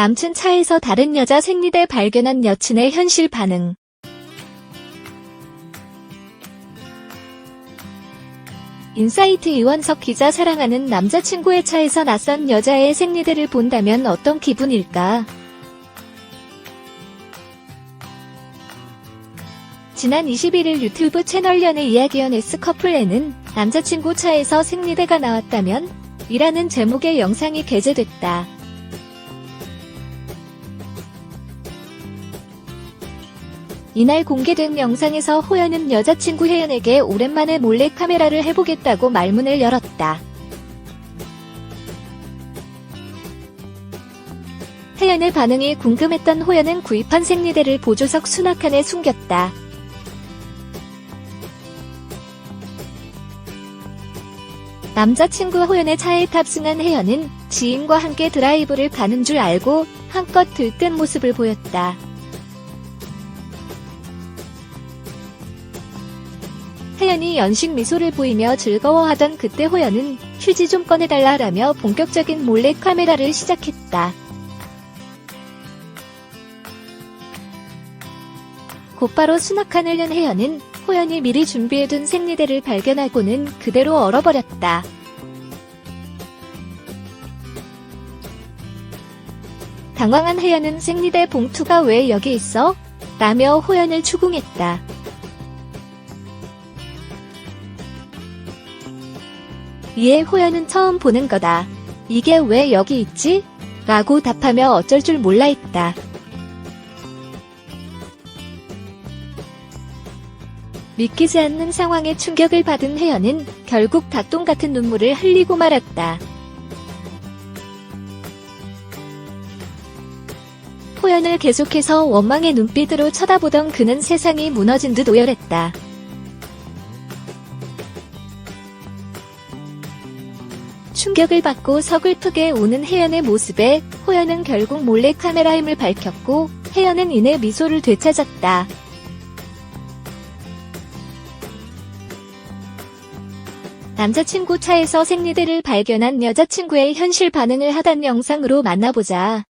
남친 차에서 다른 여자 생리대 발견한 여친의 현실 반응. 인사이트 이원석 기자 사랑하는 남자친구의 차에서 낯선 여자의 생리대를 본다면 어떤 기분일까? 지난 21일 유튜브 채널 연애 이야기연 S커플에는 남자친구 차에서 생리대가 나왔다면? 이라는 제목의 영상이 게재됐다. 이날 공개된 영상에서 호연은 여자친구 혜연에게 오랜만에 몰래 카메라를 해보겠다고 말문을 열었다. 혜연의 반응이 궁금했던 호연은 구입한 생리대를 보조석 수납 칸에 숨겼다. 남자친구 호연의 차에 탑승한 혜연은 지인과 함께 드라이브를 가는 줄 알고 한껏 들뜬 모습을 보였다. 혜연이 연식 미소를 보이며 즐거워하던 그때 호연은 휴지 좀 꺼내달라라며 본격적인 몰래 카메라를 시작했다. 곧바로 연 혜연은 호연이 미리 준비해둔 생리대를 발견하고는 그대로 얼어버렸다. 당황한 혜연은 생리대 봉투가 왜 여기 있어? 라며 호연을 추궁했다. 이에 호연은 처음 보는 거다. 이게 왜 여기 있지? 라고 답하며 어쩔 줄 몰라 했다. 믿기지 않는 상황에 충격을 받은 혜연은 결국 닭똥 같은 눈물을 흘리고 말았다. 호연을 계속해서 원망의 눈빛으로 쳐다보던 그는 세상이 무너진 듯 오열했다. 충격을 받고 서글프게 우는 혜연의 모습에 호연은 결국 몰래 카메라 힘을 밝혔고 혜연은 이내 미소를 되찾았다. 남자친구 차에서 생리대를 발견한 여자친구의 현실 반응을 하단 영상으로 만나보자.